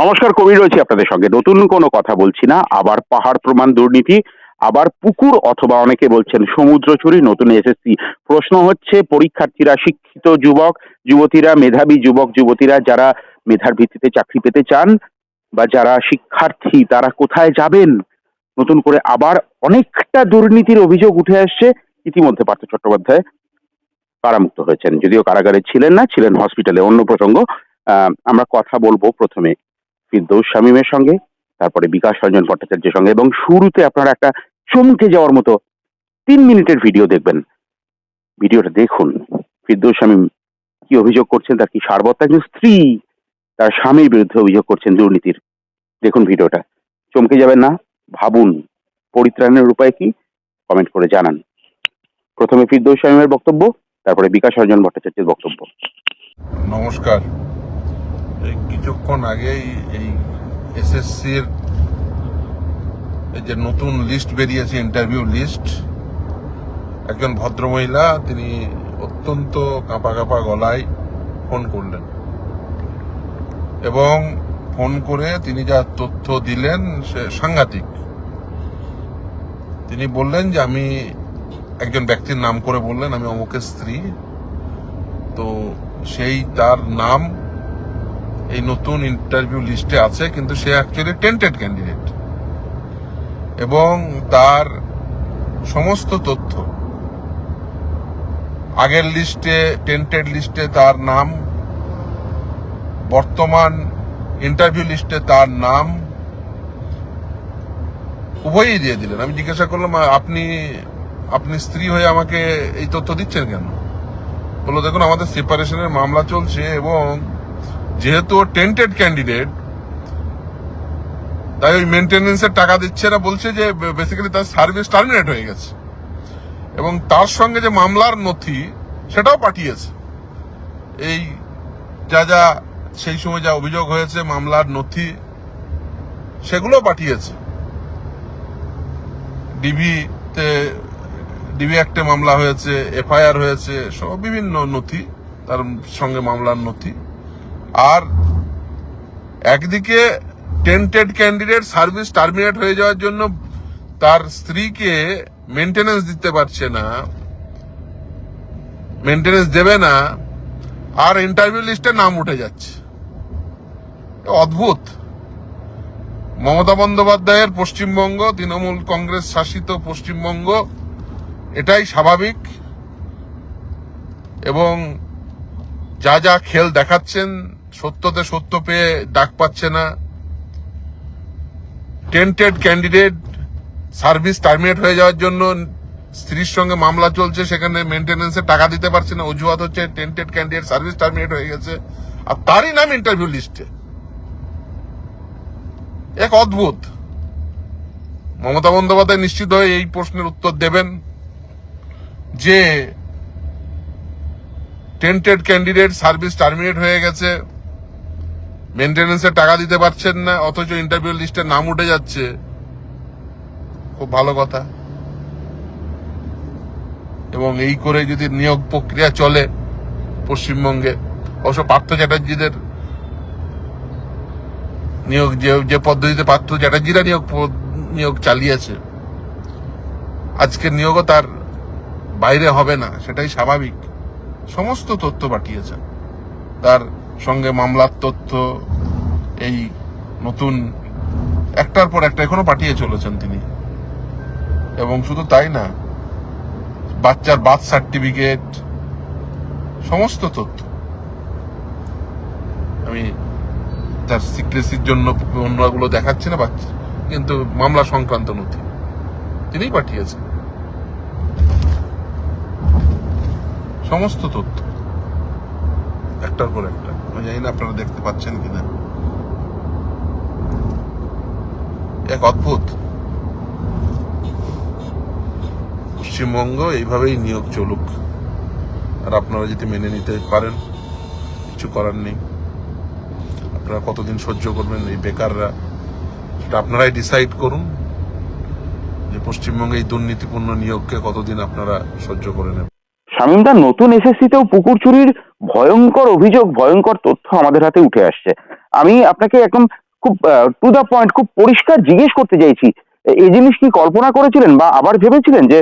নমস্কার, কবি রয়েছে আপনাদের সঙ্গে। নতুন কোনো কথা বলছি না। আবার পাহাড় প্রমাণ দুর্নীতি, আবার পুকুর অথবা অনেকে বলছেন সমুদ্র চুরি, নতুন এসএসসি। প্রশ্ন হচ্ছে, পরীক্ষার্থীরা শিক্ষিত যুবক, যুবতীরা, মেধাবী যুবক, যুবতীরা যারা মেধার ভিত্তিতে চাকরি পেতে চান বা যারা শিক্ষার্থী, তারা কোথায় যাবেন? নতুন করে আবার অনেকটা দুর্নীতির অভিযোগ উঠে আসছে। ইতিমধ্যে পার্থ চট্টোপাধ্যায় কারামুক্ত হয়েছেন। যদিও কারাগারে ছিলেন না, ছিলেন হসপিটালে। অন্য প্রসঙ্গ আমরা কথা বলব প্রথমে। ফিরদৌস শামীমের সঙ্গে, তারপরে বিকাশ রঞ্জন ভট্টাচার্যের সঙ্গে এবং শুরুতে আপনারা একটা চমকে যাওয়ার মতো তিন মিনিটের ভিডিও দেখবেন। ভিডিওটা দেখুন, ফিরদৌস শামীম কি অভিযোগ করছেন, তার কি সারবত্তা? একজন স্ত্রী তার স্বামীর বিরুদ্ধে অভিযোগ করছেন দুর্নীতির। দেখুন ভিডিওটা। চমকে যাবেন না, ভাবুন। পরিত্রাণের উপায় কি? কমেন্ট করে জানান। প্রথমে ফিরদৌস শামীমের বক্তব্য, তারপরে বিকাশ রঞ্জন ভট্টাচার্যের বক্তব্য। নমস্কার। কিছুক্ষণ আগেই এই এসএসসির যে নতুন লিস্ট বেরিয়েছে ইন্টারভিউ লিস্ট, একজন ভদ্রমহিলা তিনি অত্যন্ত কাঁপা কাঁপা গলায় ফোন করলেন। এবং ফোন করে তিনি যা তথ্য দিলেন, সে সাংঘাতিক। তিনি বললেন যে, আমি একজন ব্যক্তির নাম করে বললেন, আমি অমুকের স্ত্রী। তো সেই তার নাম এই নতুন ইন্টারভিউ লিস্টে আছে, কিন্তু সে অ্যাকচুয়ালি টেন্টেড ক্যান্ডিডেট এবং তার সমস্ত তথ্য, আগের লিস্টে টেন্টেড লিস্টে তার নাম, বর্তমান ইন্টারভিউ লিস্টে তার নাম, উভয়ই দিয়ে দিলেন। আমি জিজ্ঞাসা করলাম আপনি আপনি স্ত্রী হয়ে আমাকে এই তথ্য দিচ্ছেন কেন? বলল, দেখুন, আমাদের সেপারেশনের মামলা চলছে এবং যেহেতু ও টেন্টেড ক্যান্ডিডেট তাই ওই মেনটেনেন্সের টাকা দিচ্ছে না, বলছে যে বেসিক্যালি তার সার্ভিস টার্মিনেট হয়ে গেছে। এবং তার সঙ্গে যে মামলার নথি, সেটাও পাঠিয়েছে। এই যা যা সেই সময় যা অভিযোগ হয়েছে, মামলার নথি, সেগুলো পাঠিয়েছে। ডিভিতে ডিবি অ্যাক্টে মামলা হয়েছে এফআইআর হয়েছে, সব বিভিন্ন নথি, তার সঙ্গে মামলার নথি। আর একদিকে টেন্টেড ক্যান্ডিডেট সার্ভিস টার্মিনেট হয়ে যাওয়ার জন্য তার স্ত্রীকে মেনটেনেন্স দিতে পারছে না মেনটেনেন্স দেবে না, আর ইন্টারভিউ লিস্টে নাম উঠে যাচ্ছে। অদ্ভুত। মমতা বন্দ্যোপাধ্যায়ের পশ্চিমবঙ্গ, তৃণমূল কংগ্রেস শাসিত পশ্চিমবঙ্গ, এটাই স্বাভাবিক। এবং যা যা খেল দেখাচ্ছেন সত্যতে সত্য পেয়ে ডাক পাচ্ছে না। টেন্টেড ক্যান্ডিডেট সার্ভিস টার্মিনেট হয়ে যাওয়ার জন্য স্ত্রীর সঙ্গে মামলা চলছে, সেখানে মেনটেন্যান্সের টাকা দিতে পারছে না। অজুহাত হচ্ছে টেন্টেড ক্যান্ডিডেট সার্ভিস টার্মিনেট হয়ে গেছে। আর তারই নাম ইন্টারভিউ লিস্টে এক অদ্ভুত। মমতা বন্দ্যোপাধ্যায় নিশ্চিত হয়ে এই প্রশ্নের উত্তর দেবেন যে টেন্টেড ক্যান্ডিডেট সার্ভিস টার্মিনেট হয়ে গেছে। মেনটেন্যান্সের টাকা দিতে পারছেন না, অথচ ইন্টারভিউ লিস্টে নাম উঠে যাচ্ছে। খুব ভালো কথা। এবং এই করে যদি নিয়োগ প্রক্রিয়া চলে পশ্চিমবঙ্গে, অবশ্য পার্থ চ্যাটার্জিদের নিয়োগ, যে যে পদ্ধতিতে পার্থ চ্যাটার্জিরা নিয়োগ নিয়োগ চালিয়েছে, আজকের নিয়োগও তার বাইরে হবে না, সেটাই স্বাভাবিক। সমস্ত তথ্য পাঠিয়েছেন। তার সঙ্গে মামলার তথ্য, এই নতুন, একটার পর একটা এখনও পাঠিয়ে চলেছেন তিনি। এবং শুধু তাই না, বাচ্চার বার্থ সার্টিফিকেট, সমস্ত তথ্য। আমি তার সিক্রেসির জন্য অন্যগুলো দেখাচ্ছি না, বাচ্চা, কিন্তু মামলা সংক্রান্ত নথি তিনিই পাঠিয়েছেন। সমস্ত তথ্য, একটার পর একটা। আমি জানি না আপনারা দেখতে পাচ্ছেন কিনা। এক অদ্ভুত। পশ্চিমবঙ্গ এইভাবেই নিয়োগ চলুক। আর আপনারা যদি মেনে নিতে পারেন, কিছু করার নেই। আপনারা কতদিন সহ্য করবেন এই বেকাররা, সেটা আপনারাই ডিসাইড করুন। যে পশ্চিমবঙ্গে এই দুর্নীতিপূর্ণ নিয়োগকে কতদিন আপনারা সহ্য করে নেবেন। শামীমদা নতুন এসএসসিতেও পুকুর চুরির ভয়ঙ্কর অভিযোগ, ভয়ঙ্কর তথ্য আমাদের হাতে উঠে আসছে। আমি আপনাকে একদম খুব টু দ্য পয়েন্ট খুব পরিষ্কার জিজ্ঞেস করতে চাইছি এই জিনিস কি কল্পনা করেছিলেন বা আবার ভেবেছিলেন যে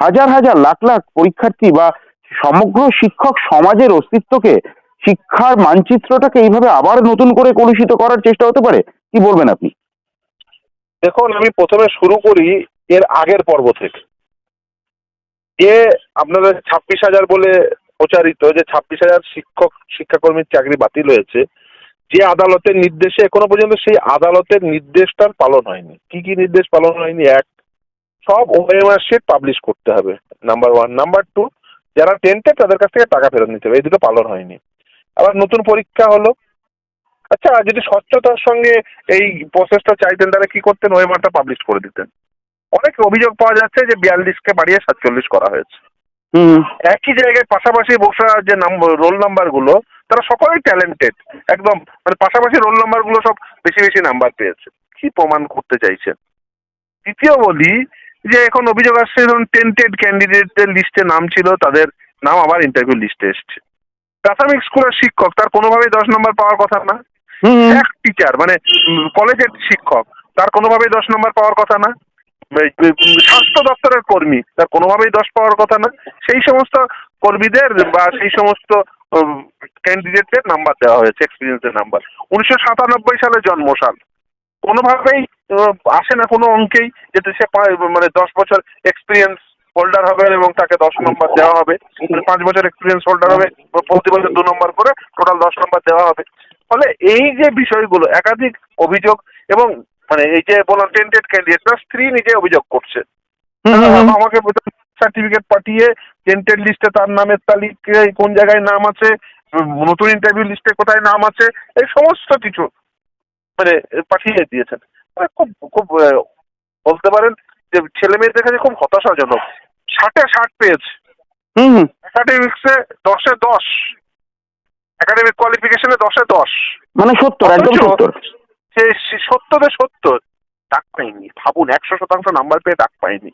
হাজার হাজার লাখ লাখ পরীক্ষার্থী বা সমগ্র শিক্ষক সমাজের অস্তিত্বকে, শিক্ষার মানচিত্রটাকে এইভাবে আবার নতুন করে কলুষিত করার চেষ্টা হতে পারে? কি বলবেন আপনি? দেখুন, আমি প্রথমে শুরু করি এর আগের পর্ব থেকে। যে আপনাদের ছাব্বিশ হাজার বলে প্রচারিত যে ছাব্বিশ হাজার শিক্ষক, শিক্ষাকর্মীর চাকরি বাতিল হয়েছে, যে আদালতের নির্দেশে এখনও পর্যন্ত সেই আদালতের নির্দেশটার পালন হয়নি। কি কি নির্দেশ পালন হয়নি? এক, সব ওএমআর পাবলিশ করতে হবে। নাম্বার ওয়ান নাম্বার টু যারা টেন্টে তাদের কাছ থেকে টাকা ফেরত নিতে হবে। এই দুটো পালন হয়নি। আবার নতুন পরীক্ষা হলো। আচ্ছা যদি স্বচ্ছতার সঙ্গে এই প্রসেসটা চাইতেন, তাহলে কি করতেন? ওয়েমারটা পাবলিশ করে দিতেন। অনেক অভিযোগ পাওয়া যাচ্ছে যে বিয়াল্লিশকে বাড়িয়ে সাতচল্লিশ করা হয়েছে। একই জায়গায় পাশাপাশি বসা যে নাম্বার রোল নাম্বারগুলো তারা সকলেই ট্যালেন্টেড একদম। মানে পাশাপাশি রোল নাম্বারগুলো সব বেশি বেশি নাম্বার পেয়েছে। কি প্রমাণ করতে চাইছেন? দ্বিতীয় বলি যে এখন অভিযোগ আসছে ধরুন টেন্টেড ক্যান্ডিডেটদের লিস্টে নাম ছিল তাদের নাম আবার ইন্টারভিউ লিস্টে এসছে। প্রাথমিক স্কুলের শিক্ষক তার কোনোভাবেই দশ নম্বর পাওয়ার কথা না। হুম। এক টিচার মানে কলেজের শিক্ষক তার কোনোভাবেই দশ নম্বর পাওয়ার কথা না। স্বাস্থ্য দপ্তরের কর্মী তার কোনোভাবেই দশ পাওয়ার কথা না সেই সমস্ত কর্মীদের বা সেই সমস্ত ক্যান্ডিডেটদের নাম্বার দেওয়া হয়েছে এক্সপিরিয়েন্সের নাম্বার উনিশশো সাতানব্বই সালে জন্মসাল। কোনোভাবেই আসে না কোনো অঙ্কেই, যাতে সে মানে দশ বছর এক্সপিরিয়েন্স হোল্ডার হবে এবং তাকে দশ নম্বর দেওয়া হবে। মানে পাঁচ বছর এক্সপিরিয়েন্স হোল্ডার হবে প্রতি বছর দু নম্বর করে টোটাল দশ নম্বর দেওয়া হবে। ফলে এই যে বিষয়গুলো, একাধিক অভিযোগ এবং মানে এই যে বললাম টেন্টেড ক্যান্ডিডেট তার স্ত্রী নিজে অভিযোগ করছে। আমাকে সার্টিফিকেট পাঠিয়ে টেন্টেড লিস্টে তার নামের তালিকায় কোন জায়গায় নাম আছে নতুন ইন্টারভিউ লিস্টে কোথায় নাম আছে এই সমস্ত কিছু মানে পাঠিয়ে দিয়েছেন। মানে খুব খুব বলতে পারেন যে ছেলে মেয়েদের কাছে খুব হতাশাজনক। ষাটে ষাট পেয়েছে। হুম হুম। একাডেমিক্সে দশে দশ। একাডেমিক কোয়ালিফিকেশনে দশে দশ। মানে সত্তর একদম সত্তর। সে সে সত্তরে সত্তর ডাক পাইনি। ভাবুন একশো শতাংশ নাম্বার পেয়ে ডাক পাইনি।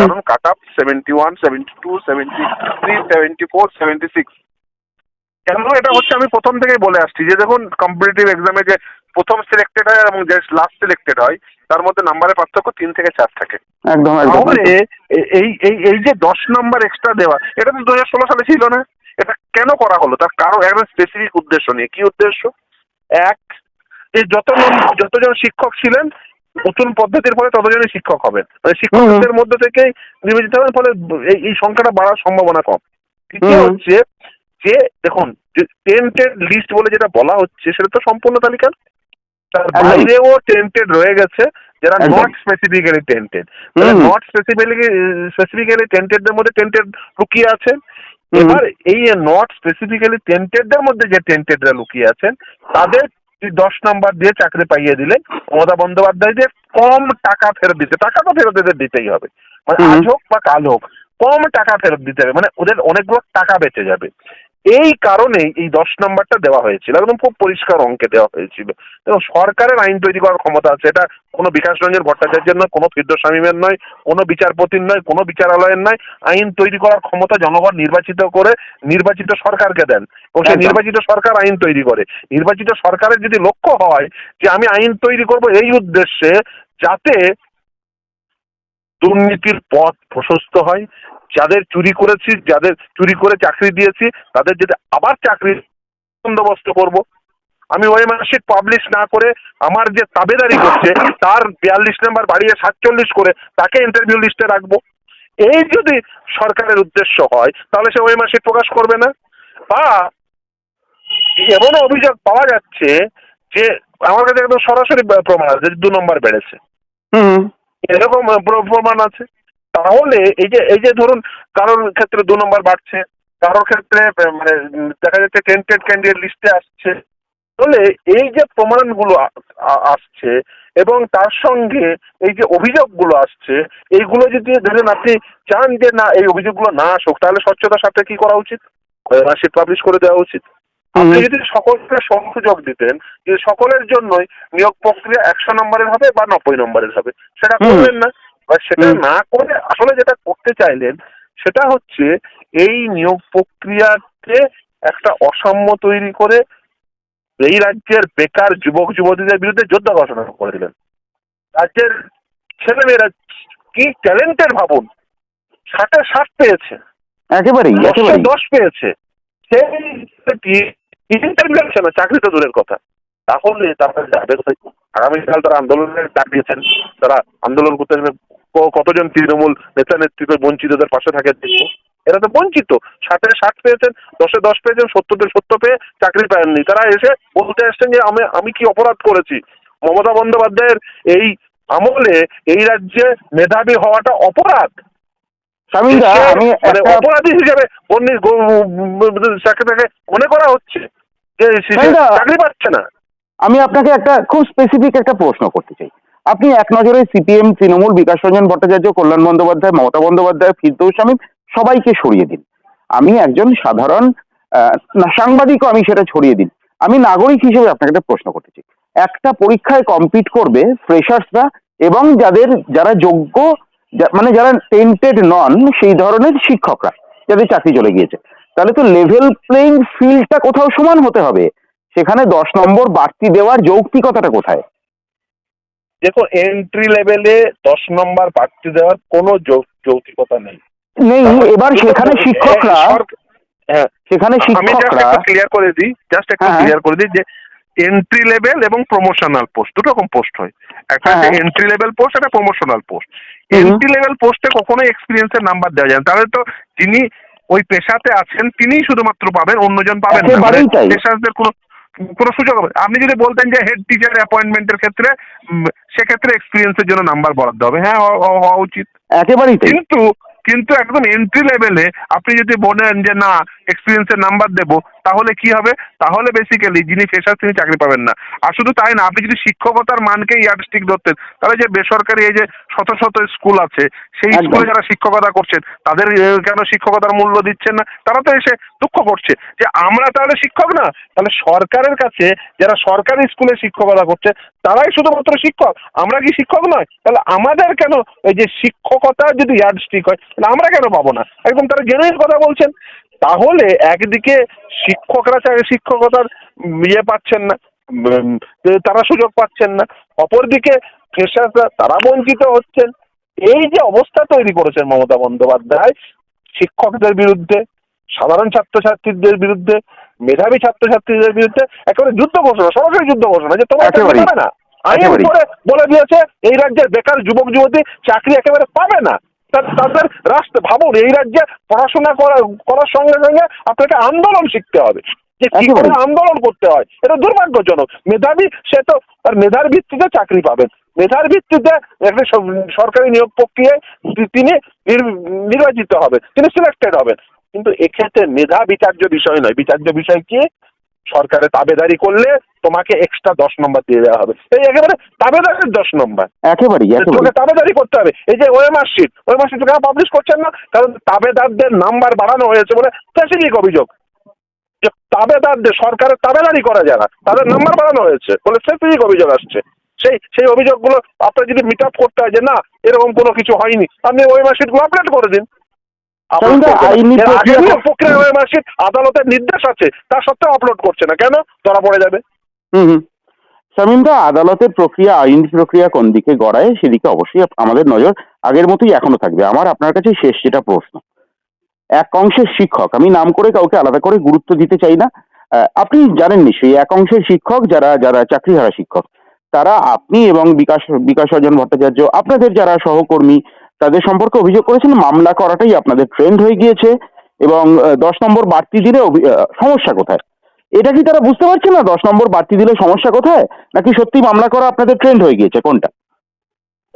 কারণ cut up seventy one seventy two seventy three seventy four seventy six কেন এটা হচ্ছে আমি প্রথম থেকেই বলে আসছি যে দেখুন কম্পিটিটিভ এক্সামে যে প্রথম সিলেক্টেড হয় এবং যে লাস্ট সিলেক্টেড হয় তার মধ্যে নাম্বারের পার্থক্য তিন থেকে চার থাকে। একদম তাহলে এই এই এই যে দশ নম্বর এক্সট্রা দেওয়া এটা তো দু হাজার ষোলো সালে ছিল না। এটা কেন করা হলো? তার কারণ একটা স্পেসিফিক উদ্দেশ্য নিয়ে। কি উদ্দেশ্য? এক যে যত যতজন শিক্ষক ছিলেন নতুন পদ্ধতির ফলে ততজনই শিক্ষক হবেন। মানে শিক্ষকদের মধ্যে থেকেই নির্বাচিত হবেন ফলে এই সংখ্যাটা বাড়ার সম্ভাবনা কম। হচ্ছে যে দেখুন টেন্টেড লিস্ট বলে যেটা বলা হচ্ছে সেটা তো সম্পূর্ণ তালিকা তার বাইরেও টেন্টেড রয়ে গেছে যারা। Not specifically tainted. Not specifically specifically টেন্টেডদের মধ্যে টেন্টেড লুকিয়ে আছেন। এবার এই নট স্পেসিফিক্যালি টেন্টেডদের মধ্যে যে টেন্টেডরা লুকিয়ে আছেন তাদের দশ নম্বর দিয়ে চাকরি পাইয়ে দিলে মমতা বন্দ্যোপাধ্যায় যে কম টাকা ফেরত দিতে টাকা তো ফেরত এদের দিতেই হবে। মানে আজ হোক বা কাল হোক কম টাকা ফেরত দিতে হবে। মানে ওদের অনেকগুলো টাকা বেঁচে যাবে। এই কারণে এই দশ নাম্বারটা দেওয়া হয়েছিল। একদম খুব পরিষ্কার অঙ্কে দেওয়া হয়েছিল। এবং সরকারের আইন তৈরি করার ক্ষমতা আছে। এটা কোনো বিকাশ রঞ্জন ভট্টাচার্যের নয় কোনো ফিরদোস শামীমের নয় কোনো বিচারপতির নয় কোনো বিচারালয়ের নয়। আইন তৈরি করার ক্ষমতা জনগণ নির্বাচিত করে নির্বাচিত সরকারকে দেন। এবং সেই নির্বাচিত সরকার আইন তৈরি করে। নির্বাচিত সরকারের যদি লক্ষ্য হয় যে আমি আইন তৈরি করব এই উদ্দেশ্যে যাতে দুর্নীতির পথ প্রশস্ত হয় যাদের চুরি করেছি যাদের চুরি করে চাকরি দিয়েছি তাদের যদি আবার চাকরির বন্দোবস্ত করব। আমি ওই মাসিক পাবলিশ না করে আমার যে তাবেদারি করছে তার বিয়াল্লিশ নাম্বার বাড়িয়ে সাতচল্লিশ করে তাকে ইন্টারভিউ লিস্টে রাখব। এই যদি সরকারের উদ্দেশ্য হয় তাহলে সে ওই মাসিক প্রকাশ করবে না। বা এমন অভিযোগ পাওয়া যাচ্ছে যে আমার কাছে একদম সরাসরি প্রমাণ আছে দু নম্বর বেড়েছে। হুম। এরকম প্রমাণ আছে। তাহলে এই যে এই যে ধরুন কারোর ক্ষেত্রে দু নম্বর বাড়ছে কারোর ক্ষেত্রে মানে দেখা যাচ্ছে টেন্টেড ক্যান্ডিডেট লিস্টে আসছে। তাহলে এই যে প্রমাণগুলো আসছে এবং তার সঙ্গে এই যে অভিযোগগুলো আসছে এইগুলো যদি ধরেন আপনি চান যে না এই অভিযোগগুলো না আসুক তাহলে স্বচ্ছতার সাথে কি করা উচিত? মাসিক পাবলিশ করে দেওয়া উচিত। আপনি যদি সকলকে সংযোগ দিতেন যে সকলের জন্যই নিয়োগ প্রক্রিয়া একশো নম্বরের হবে বা নব্বই নম্বরের হবে সেটা। করবেন না। বা সেটা না করে আসলে যেটা করতে চাইলেন সেটা হচ্ছে এই নিয়োগ প্রক্রিয়াতে একটা অসাম্য তৈরি করে এই রাজ্যের বেকার যুবক যুবতীদের বিরুদ্ধে যোদ্ধা ঘোষণা করে দিলেন। রাজ্যের ছেলেমেয়েরা কি ট্যালেন্টের ভাবুন? ষাটে ষাট পেয়েছে। একেবারেই দশ পেয়েছে। ইন্টারভিউ আসছে না চাকরি তো দূরের কথা। তাহলে তারা যাবে কোথায় আগামীকাল তারা আন্দোলনের ডাক দিয়েছেন তারা আন্দোলন করতে যাবে কতজন তৃণমূল নেতা নেতৃত্ব বঞ্চিতদের পাশে থাকে দেখব। এরা তো বঞ্চিত। ষাটে ষাট পেয়েছেন দশে দশ পেয়েছেন সত্তরতে সত্তর পেয়ে চাকরি পাননি তারা এসে বলতে এসছেন যে আমি আমি কি অপরাধ করেছি? মমতা বন্দ্যোপাধ্যায়ের এই আমলে এই রাজ্যে মেধাবী হওয়াটা অপরাধ। আমি মানে অপরাধী হিসেবে মনে করা হচ্ছে যে? চাকরি পাচ্ছে না। আমি আপনাকে একটা খুব স্পেসিফিক একটা প্রশ্ন করতে চাই। আপনি এক নজরে সিপিএম তৃণমূল, বিকাশ রঞ্জন ভট্টাচার্য, কল্যাণ বন্দ্যোপাধ্যায়, মমতা বন্দ্যোপাধ্যায়, ফিরদৌস শামীম, সবাইকে সরিয়ে দিন। আমি একজন সাধারণ সাংবাদিকও আমি সেটা ছড়িয়ে দিন। আমি নাগরিক হিসেবে আপনাকে একটা প্রশ্ন করতেছি একটা পরীক্ষায় কম্পিট করবে ফ্রেশার্সরা এবং যাদের, যারা যোগ্য মানে যারা টেন্টেড নন সেই ধরনের শিক্ষকরা, যাদের চাকরি চলে গিয়েছে। তাহলে তো লেভেল প্লেইং ফিল্ডটা কোথাও সমান হতে হবে। সেখানে দশ নম্বর বাড়তি দেওয়ার যৌক্তিকতাটা কোথায়? দেখো এন্ট্রি লেভেলে দশ নম্বর বাড়তি দেওয়ার কোনো যৌক্তিকতা নেই। নেই এবার সেখানে শিক্ষকরা হ্যাঁ সেখানে শিক্ষকরা ক্লিয়ার করে দিই জাস্ট একটু হ্যাঁ। ক্লিয়ার করে দিই যে এন্ট্রি লেভেল এবং প্রমোশনাল পোস্ট দুটো রকম পোস্ট হয়। একটা হ্যাঁ, হ্যাঁ। এন্ট্রি লেভেল পোস্ট একটা প্রমোশনাল পোস্ট এন্ট্রি লেভেল পোস্টে কখনোই এক্সপিরিয়েন্সের নাম্বার দেওয়া যায় না। তাহলে তো যিনি ওই পেশাতে আছেন তিনিই শুধুমাত্র পাবেন অন্যজন পাবেন না। পেশাদের কোনো কোনো সুযোগ হবে। আপনি যদি বলতেন যে হেড টিচার অ্যাপয়েন্টমেন্টের ক্ষেত্রে সেক্ষেত্রে এক্সপিরিয়েন্সের জন্য নাম্বার বরাদ্দ হবে। হ্যাঁ হওয়া- উচিত। একেবারেই কিন্তু কিন্তু একদম এন্ট্রি লেভেলে আপনি যদি বলেন যে না এক্সপিরিয়েন্সের নাম্বার দেব তাহলে কি হবে? তাহলে বেসিক্যালি যিনি ফ্রেশার তিনি চাকরি পাবেন না। আর শুধু তাই না আপনি যদি শিক্ষকতার মানকে ইয়ার্ডস্টিক ধরতেন তাহলে যে বেসরকারি এই যে শত শত স্কুল আছে সেই স্কুলে যারা শিক্ষকতা করছেন তাদের কেন শিক্ষকতার মূল্য দিচ্ছেন না? তারা তো এসে দুঃখ করছে যে আমরা তাহলে শিক্ষক না। তাহলে সরকারের কাছে যারা সরকারি স্কুলে শিক্ষকতা করছে তারাই শুধুমাত্র শিক্ষক। আমরা কি শিক্ষক নয় তাহলে আমাদের কেন এই যে শিক্ষকতা যদি ইয়ার্ডস্টিক হয় তাহলে আমরা কেন পাবো না? একদম তারা জেনুইন কথা বলছেন। তাহলে একদিকে শিক্ষকরা চাই শিক্ষকতার ইয়ে পাচ্ছেন না তারা সুযোগ পাচ্ছেন না অপরদিকে ফ্রেশাররা তারা বঞ্চিত হচ্ছেন। এই যে অবস্থা তৈরি করেছেন মমতা বন্দ্যোপাধ্যায় শিক্ষকদের বিরুদ্ধে সাধারণ ছাত্রছাত্রীদের বিরুদ্ধে মেধাবী ছাত্রছাত্রীদের বিরুদ্ধে একেবারে যুদ্ধ ঘোষণা সরাসরি যুদ্ধ ঘোষণা যে তোমরা না। আইন করে বলে দিয়েছে এই রাজ্যের বেকার যুবক যুবতী চাকরি একেবারে পাবে না। তাদের রাস্তা ভাবুন এই রাজ্যে পড়াশোনা করা করার সঙ্গে সঙ্গে আপনাকে আন্দোলন শিখতে হবে। যে কি করে আন্দোলন করতে হয় এটা দুর্ভাগ্যজনক। মেধাবী সে তো আর মেধার ভিত্তিতে চাকরি পাবেন। মেধার ভিত্তিতে একটা সরকারি নিয়োগ প্রক্রিয়ায় তিনি নির- নির্বাচিত হবেন তিনি সিলেক্টেড হবেন। কিন্তু এক্ষেত্রে মেধা বিচার্য বিষয় নয়। বিচার্য বিষয় কি? সরকারে তাবেদারি করলে তোমাকে এক্সট্রা দশ নম্বর দিয়ে দেওয়া হবে। এই একেবারে তাবেদারের দশ নম্বর একেবারেই তোকে তাবেদারি করতে হবে। এই যে ওএমআর শিট ওএমআর শিট কেন পাবলিশ করছেন না? কারণ তাবেদারদের নাম্বার বাড়ানো হয়েছে বলে স্পেসিফিক অভিযোগ। যে তাবেদারদের সরকারের তাবেদারি করা যারা তাদের নাম্বার বাড়ানো হয়েছে বলে স্পেসিফিক অভিযোগ আসছে। সেই সেই অভিযোগগুলো আপনার যদি মিট আপ করতে হয় যে না এরকম কোনো কিছু হয়নি আপনি ওএমআর শিটগুলো আপডেট করে দিন। প্রক্রিয়া- আদালতের নির্দেশ আছে তা সত্ত্বেও আপলোড করছে না। কেন? ধরা পড়ে যাবে। হুম হুম। আদালতের প্রক্রিয়া আইন প্রক্রিয়া কোন দিকে গড়ায় সেদিকে অবশ্যই আমাদের নজর আগের মতোই এখনও থাকবে। আমার আপনার কাছে শেষ যেটা প্রশ্ন। এক অংশের শিক্ষক আমি নাম করে কাউকে আলাদা করে গুরুত্ব দিতে চাই না। আপনি জানেন নিশ্চয়ই এক অংশের শিক্ষক যারা যারা চাকরি চাকরিহারা শিক্ষক তারা আপনি এবং বিকাশ বিকাশ অর্জন ভট্টাচার্য আপনাদের যারা সহকর্মী তাদের সম্পর্কে অভিযোগ করেছেন। মামলা করাটাই আপনাদের ট্রেন্ড হয়ে গিয়েছে এবং দশ নম্বর বাড়তি দিলে সমস্যা কোথায়? এটা কি তারা বুঝতে পারছে না? দশ নম্বর বাড়তি দিলে সমস্যা কোথায়? নাকি সত্যি মামলা করা আপনাদের ট্রেন্ড হয়ে গিয়েছে? কোনটা?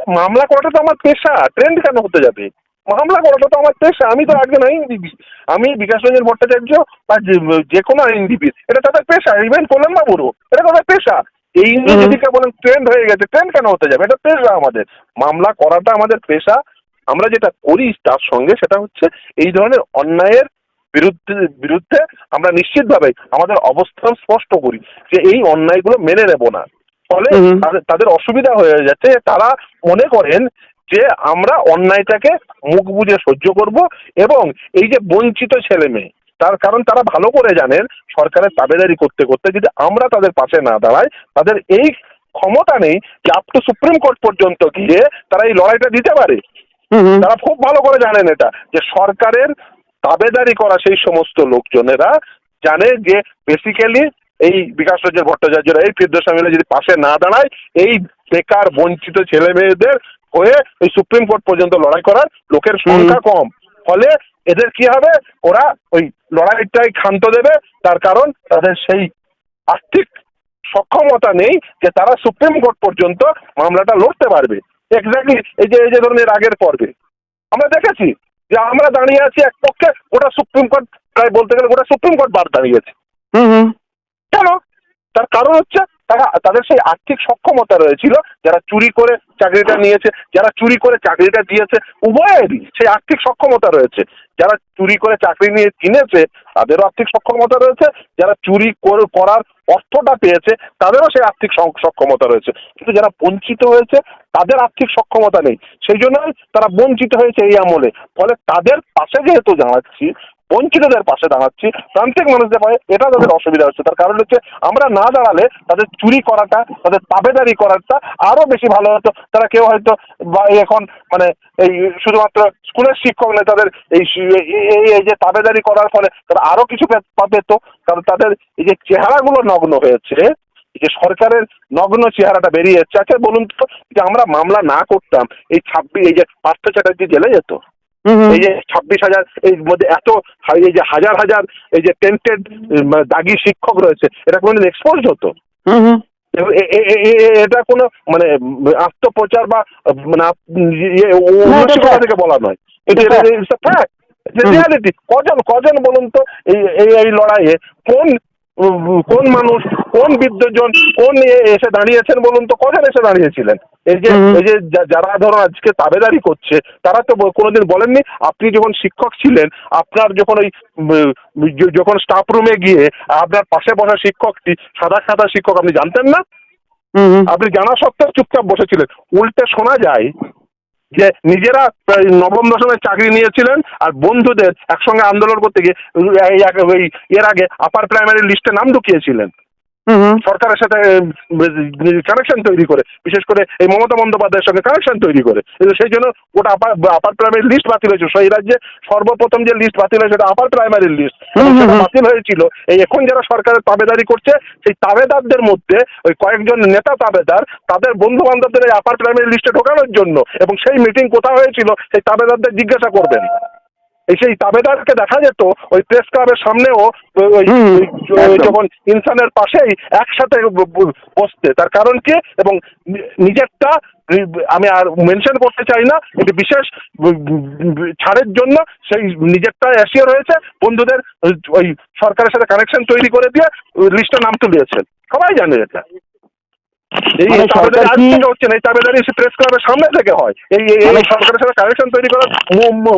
মামলা করাটা তো আমার পেশা। ট্রেন্ড কেন হতে যাবে? মামলা করাটা তো আমার পেশা। আমি তো একজন আইনজীবী আমি বিকাশ রঞ্জন ভট্টাচার্য বা যে- কোনো আইনজীবী এটা তাদের পেশা। ইভেন্ট ইভেন কল্যাণ বাবুরও এটা তাদের পেশা। এই নিয়ে। যদি কেউ বলেন ট্রেন্ড হয়ে গেছে। ট্রেন্ড কেন হতে যাবে? এটা পেশা আমাদের। মামলা করাটা আমাদের পেশা। আমরা যেটা করি তার সঙ্গে সেটা হচ্ছে এই ধরনের অন্যায়ের বিরুদ্ধে বিরুদ্ধে আমরা নিশ্চিতভাবে আমাদের অবস্থান স্পষ্ট করি যে এই অন্যায়গুলো মেনে নেব না। ফলে তাদের- অসুবিধা হয়ে যাচ্ছে। তারা মনে করেন যে আমরা অন্যায়টাকে মুখ বুজে সহ্য করব এবং এই যে বঞ্চিত ছেলে মেয়ে তার কারণ তারা ভালো করে জানেন সরকারের তাবেদারি করতে করতে যদি আমরা তাদের পাশে না দাঁড়াই তাদের এই ক্ষমতা নেই যে আপ টু সুপ্রিম কোর্ট পর্যন্ত গিয়ে তারা এই লড়াইটা দিতে পারে। তারা খুব ভালো করে জানেন এটা যে সরকারের তাবেদারি করা সেই সমস্ত লোকজনেরা জানে যে বেসিক্যালি এই বিকাশ রঞ্জন ভট্টাচার্যরা এই ফিরদোসামিরা যদি পাশে না দাঁড়ায় এই বেকার বঞ্চিত ছেলে মেয়েদের হয়ে ওই সুপ্রিম কোর্ট পর্যন্ত লড়াই করার লোকের সংখ্যা কম। ফলে এদের কি হবে? ওরা ওই লড়াইটাই ক্ষান্ত দেবে। তার কারণ তাদের সেই আর্থিক সক্ষমতা নেই যে তারা সুপ্রিম কোর্ট পর্যন্ত মামলাটা লড়তে পারবে। এক্স্যাক্টলি এই যে এই যে ধরুন এর আগের পর্বে। আমরা দেখেছি যে আমরা দাঁড়িয়ে আছি এক পক্ষে গোটা সুপ্রিম কোর্ট প্রায় বলতে গেলে গোটা সুপ্রিম কোর্ট বার দাঁড়িয়েছে হুম হুম। কেন? তার কারণ হচ্ছে তারা, তাদের সেই আর্থিক সক্ষমতা রয়েছিল, যারা চুরি করে চাকরিটা নিয়েছে, যারা চুরি করে চাকরিটা দিয়েছে, উভয়েরই সেই আর্থিক সক্ষমতা রয়েছে। যারা চুরি করে চাকরি নিয়ে কিনেছে, তাদেরও আর্থিক সক্ষমতা রয়েছে। যারা চুরি করার অর্থটা পেয়েছে, তাদেরও সেই আর্থিক সক্ষমতা রয়েছে। কিন্তু যারা বঞ্চিত হয়েছে, তাদের আর্থিক সক্ষমতা নেই। সেই জন্যই তারা বঞ্চিত হয়েছে এই আমলে। ফলে তাদের পাশে যেহেতু দাঁড়াচ্ছি বঞ্চিতদের পাশে দাঁড়াচ্ছি। প্রান্তিক মানুষদের পাশে এটা তাদের অসুবিধা হচ্ছে। তার কারণ হচ্ছে আমরা না দাঁড়ালে তাদের চুরি করাটা, তাদের তাবেদারি করাটা আরও বেশি ভালো হতো। তারা কেউ হয়তো বা এখন মানে এই শুধুমাত্র স্কুলের শিক্ষক নেই তাদের এই এই- যে তাবেদারি করার ফলে তারা আরও কিছু পেত। কারণ তাদের এই যে চেহারাগুলো নগ্ন হয়েছে যে সরকারের নগ্ন চেহারাটা বেরিয়ে যাচ্ছে আচ্ছা বলুন তো, যে আমরা মামলা না করতাম, এই ছাব্বিশ এই যে পার্থ চ্যাটার্জি জেলে যেত? এই যে ছাব্বিশ হাজার এই মধ্যে এত এই যে হাজার হাজার এই যে টেন্টেড দাগি শিক্ষক রয়েছে এটা কোনোদিন এক্সপোজ হতো? এটা কোনো মানে আত্মপ্রচার বা মানে ইয়ে fact. থেকে বলা নয়। এটা. ফ্যাক্ট রিয়ালিটি কজন কজন বলুন তো এই এই লড়াইয়ে কোন কোন মানুষ কোন বিদ্যজন কোন এসে দাঁড়িয়েছেন বলুন তো কজন এসে দাঁড়িয়েছিলেন? এই যে এই যে যারা ধরো আজকে তাবেদারি করছে তারা তো কোনোদিন বলেননি? আপনি যখন শিক্ষক ছিলেন আপনার যখন ওই যখন স্টাফ রুমে গিয়ে আপনার পাশে বসা শিক্ষকটি সাদা সাদা শিক্ষক আপনি জানতেন না? আপনি জানা সত্ত্বেও চুপচাপ বসেছিলেন। উল্টে শোনা যায় যে নিজেরা নবম দশমের চাকরি নিয়েছিলেন আর বন্ধুদের একসঙ্গে আন্দোলন করতে গিয়ে এর আগে আপার প্রাইমারি লিস্টে নাম ঢুকিয়েছিলেন। সরকারের সাথে কানেকশন তৈরি করে। বিশেষ করে এই মমতা বন্দ্যোপাধ্যায়ের সঙ্গে কানেকশন তৈরি করে। কিন্তু সেই জন্য ওটা আপার আপার প্রাইমারি লিস্ট বাতিল হয়েছে সেই রাজ্যে সর্বপ্রথম যে লিস্ট বাতিল হয়েছে সেটা আপার প্রাইমারি লিস্ট সেটা বাতিল হয়েছিল। এই এখন যারা সরকারের তাবেদারি করছে সেই তাবেদারদের মধ্যে ওই কয়েকজন নেতা তাবেদার তাদের বন্ধু বান্ধবদের এই আপার প্রাইমারি লিস্টে ঢোকানোর জন্য এবং সেই মিটিং কোথায় হয়েছিল সেই তাবেদারদের জিজ্ঞাসা করবেন। এই সেই তাবেদারকে দেখা যেত ওই প্রেস ক্লাবের সামনেও। যখন ইনসানের পাশেই একসাথে বসতে। তার কারণ কি? এবং নিজেরটা আমি আর মেনশন করতে চাই না এটি বিশেষ ছাড়ের জন্য সেই নিজেরটা অ্যাসিওর হয়েছে বন্ধুদের ওই- ওই সরকারের সাথে কানেকশন তৈরি করে দিয়ে লিস্টে নাম তুলিয়েছেন। সবাই জানে এটা। এই মানে তাবেদারি আজ থেকে হচ্ছে না? এই তাবেদারি প্রেস ক্লাবের সামনে থেকে হয়। এই এই- মানে- সরকারের সাথে কানেকশন তৈরি করার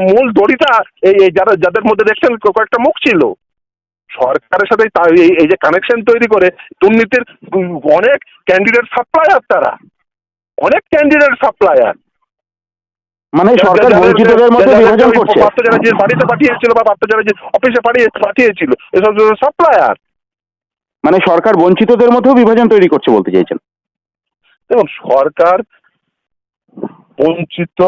মূল দড়িটা এই যারা যাদের মধ্যে দেখছেন কয়েকটা মুখ ছিল। সরকারের সাথে এই এই যে কানেকশন তৈরি করে দুর্নীতির অনেক ক্যান্ডিডেট সাপ্লায়ার তারা। অনেক ক্যান্ডিডেট সাপ্লায়ার মানে সরকার বঞ্চিতদের মধ্যে বিভাজন করছে। পার্থ চ্যাটার্জির বাড়িতে পাঠিয়েছিল বা পার্থ চ্যাটার্জির অফিসে পাঠিয়ে পাঠিয়েছিল এসব সাপ্লায়ার মানে সরকার বঞ্চিতদের মধ্যেও বিভাজন তৈরি করছে বলতে চাইছেন? দেখুন সরকার বঞ্চিত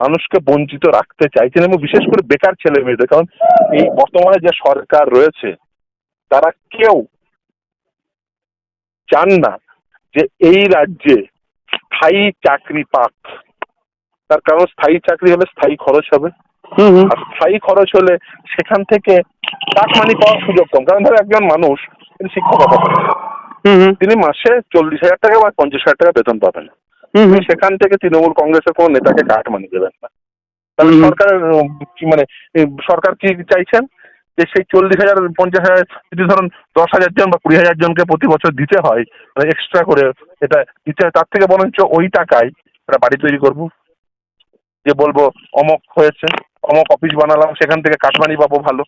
মানুষকে বঞ্চিত রাখতে চাইছেন এবং বিশেষ করে বেকার ছেলে মেয়েদের কারণ এই বর্তমানে যে সরকার রয়েছে তারা কেউ চান না যে এই রাজ্যে স্থায়ী চাকরি পাক। তার কারণ স্থায়ী চাকরি হলে স্থায়ী খরচ হবে। আর স্থায়ী খরচ হলে সেখান থেকে কাটমানি পাওয়ার সুযোগ কম। কারণ ধরো একজন মানুষ শিক্ষকতা হুম তিনি মাসে চল্লিশ হাজার টাকা বা পঞ্চাশ হাজার টাকা বেতন পাবেন। সেখান থেকে তৃণমূল কংগ্রেসের কোনো নেতাকে কাট মানি দেবেন না। তাহলে কি মানে সরকার কি চাইছেন? যে সেই চল্লিশ হাজার পঞ্চাশ হাজার যদি ধরুন দশ হাজার জন বা কুড়ি হাজার জনকে প্রতি বছর দিতে হয় এক্সট্রা করে এটা দিতে হয়। তার থেকে বরঞ্চ ওই টাকায় একটা বাড়ি তৈরি করব। যে বলব অমক হয়েছে অমক অফিস বানালাম সেখান থেকে কাটমানি পাবো ভালো।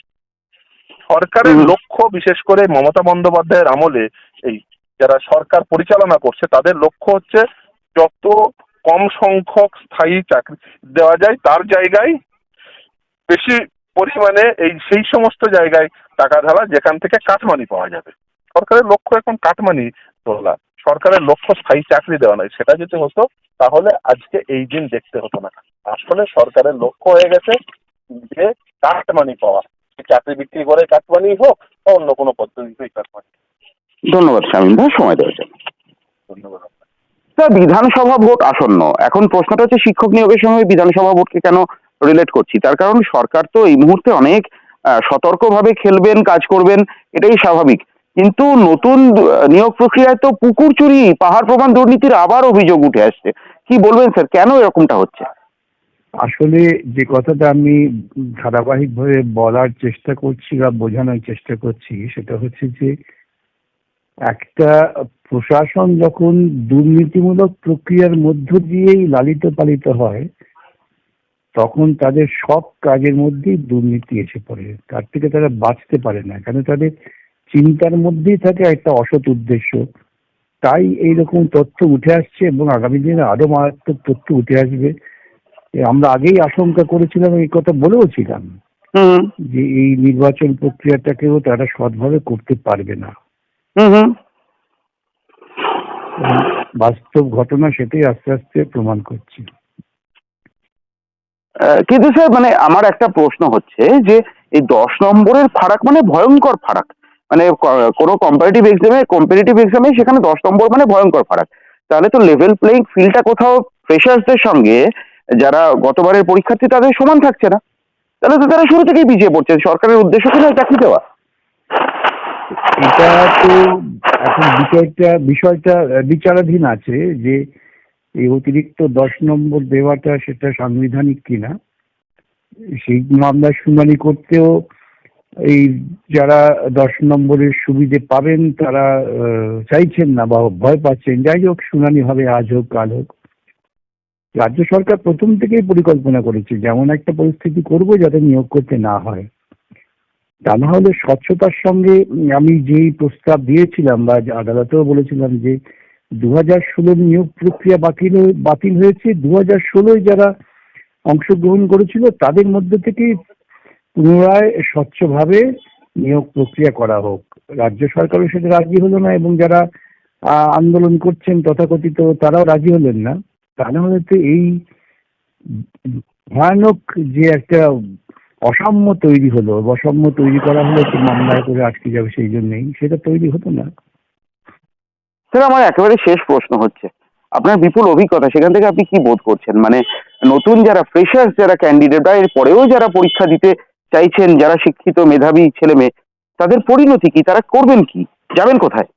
সরকারের লক্ষ্য বিশেষ করে মমতা বন্দ্যোপাধ্যায়ের আমলে এই যারা সরকার পরিচালনা করছে, তাদের লক্ষ্য হচ্ছে যত কম সংখ্যক স্থায়ী চাকরি দেওয়া যায়, তার জায়গায় বেশি পরিমাণে এই সেই সমস্ত জায়গায় টাকা ঢালা, যেখান থেকে কাটমানি পাওয়া যাবে। সরকারের লক্ষ্য এখন কাটমানি তোলা। সরকারের লক্ষ্য স্থায়ী চাকরি দেওয়া নয়। সেটা যদি হতো, তাহলে আজকে এই দিন দেখতে হতো না। আসলে সরকারের লক্ষ্য হয়ে গেছে যে কাটমানি পাওয়া। চাকরি বিক্রি করে কাটমানি হোক, বা অন্য কোনো পদ্ধতিতেই কাটমানি। ধন্যবাদ শামীম ভাই সময় দেওয়ার জন্য। ধন্যবাদ। স্যার বিধানসভা ভোট আসন্ন। এখন প্রশ্নটা হচ্ছে শিক্ষক নিয়োগের সময় বিধানসভা ভোটকে কেন রিলেট করছি? তার কারণ সরকার তো এই মুহূর্তে অনেক সতর্কভাবে খেলবেন কাজ করবেন এটাই স্বাভাবিক। কিন্তু নতুন নিয়োগ প্রক্রিয়ায় তো পুকুর চুরি পাহাড় প্রমাণ দুর্নীতির আবার অভিযোগ উঠে আসছে। কি বলবেন স্যার কেন এরকমটা হচ্ছে? আসলে যে কথাটা আমি ধারাবাহিকভাবে বলার চেষ্টা করছি বা বোঝানোর চেষ্টা করছি সেটা হচ্ছে যে একটা প্রশাসন যখন দুর্নীতিমূলক প্রক্রিয়ার মধ্য দিয়েই লালিত পালিত হয় তখন তাদের সব কাজের মধ্যেই দুর্নীতি এসে পড়ে। তার থেকে তারা বাঁচতে পারে না কেন তাদের চিন্তার মধ্যেই থাকে একটা অসৎ উদ্দেশ্য। তাই এইরকম তথ্য উঠে আসছে এবং আগামী দিনে আরও মারাত্মক তথ্য উঠে আসবে। আমরা আগেই আশঙ্কা করেছিলাম এই কথা বলেও ছিলাম হুম। যে এই নির্বাচন প্রক্রিয়াটাকেও তারা সৎভাবে করতে পারবে না। বাস্তব ঘটনা সেটাই আস্তে আস্তে প্রমাণ করছে। কিন্তু স্যার মানে আমার একটা প্রশ্ন হচ্ছে যে এই দশ নম্বরের ফারাক মানে ভয়ঙ্কর ফারাক। মানে কোনো কম্পারেটিভ এক্সামে কম্পিটিটিভ এক্সামে সেখানে দশ নম্বর মানে ভয়ঙ্কর ফারাক। তাহলে তো লেভেল প্লেইং ফিল্ডটা কোথাও ফ্রেশার্সদের সঙ্গে যারা গতবারের পরীক্ষার্থী তাদের সমান থাকছে না। তাহলে তো তারা শুরু থেকেই পিছিয়ে পড়ছে। সরকারের উদ্দেশ্য কি নয় চাকরি দেওয়া। এটা তো এখন বিষয়টা বিষয়টা বিচারাধীন আছে যে এই অতিরিক্ত দশ নম্বর দেওয়াটা সেটা সাংবিধানিক কিনা। সেই মামলার শুনানি করতেও এই যারা দশ নম্বরের সুবিধে পাবেন তারা চাইছেন না বা ভয় পাচ্ছেন। যাই হোক, শুনানি হবে আজ হোক, কাল হোক। রাজ্য সরকার প্রথম থেকেই পরিকল্পনা করেছে, যেমন একটা পরিস্থিতি করব যাতে নিয়োগ করতে না হয়। তা না হলে স্বচ্ছতার সঙ্গে আমি যেই প্রস্তাব দিয়েছিলাম বা আদালতেও বলেছিলাম যে দু হাজার ষোলোর নিয়োগ প্রক্রিয়া বাতিল বাতিল হয়েছে দু হাজার ষোলোয় যারা অংশগ্রহণ করেছিল তাদের মধ্যে থেকে পুনরায় স্বচ্ছভাবে নিয়োগ প্রক্রিয়া করা হোক। রাজ্য সরকারও সেটা রাজি হলো না এবং যারা আন্দোলন করছেন তথাকথিত তারাও রাজি হলেন না। তা না হলে তো এই ভয়ানক যে একটা অসাম্য তৈরি হলো অসাম্য তৈরি করা হলো তো মামলায় করে আটকে যাবে সেই জন্যই সেটা তৈরি হতো না। স্যার আমার একেবারে শেষ প্রশ্ন হচ্ছে আপনার বিপুল অভিজ্ঞতা সেখান থেকে আপনি কি বোধ করছেন? মানে নতুন যারা ফ্রেশার্স যারা ক্যান্ডিডেট বা এর পরেও যারা পরীক্ষা দিতে চাইছেন যারা শিক্ষিত মেধাবী ছেলে মেয়ে তাদের পরিণতি কি? তারা করবেন কি? যাবেন কোথায়?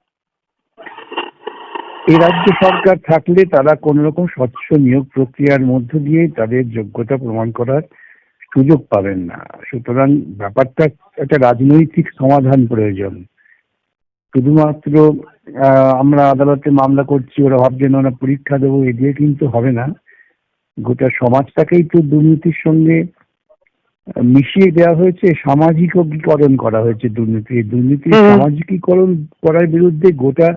এই রাজ্য সরকার থাকলে তারা কোন রকম স্বচ্ছ নিয়োগ প্রক্রিয়ার মধ্য দিয়ে তাদের যোগ্যতা প্রমাণ করার সুযোগ পাবেন না। সুতরাং ব্যাপারটা একটা রাজনৈতিক সমাধান প্রয়োজন। শুধুমাত্র আমরা আদালতে মামলা করছি ওরা ভাবছেন ওরা পরীক্ষা দেবো এ দিয়ে কিন্তু হবে না। গোটা সমাজটাকেই তো দুর্নীতির সঙ্গে মিশিয়ে দেওয়া হয়েছে সামাজিকীকরণ করা হয়েছে দুর্নীতি। এই দুর্নীতির সামাজিকীকরণ করার বিরুদ্ধে গোটা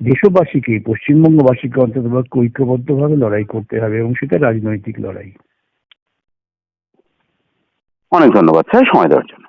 দেশবাসীকে পশ্চিমবঙ্গবাসীকে অন্তত ঐক্যবদ্ধভাবে লড়াই করতে হবে এবং সেটা রাজনৈতিক লড়াই। অনেক ধন্যবাদ স্যার সময় দেওয়ার জন্য।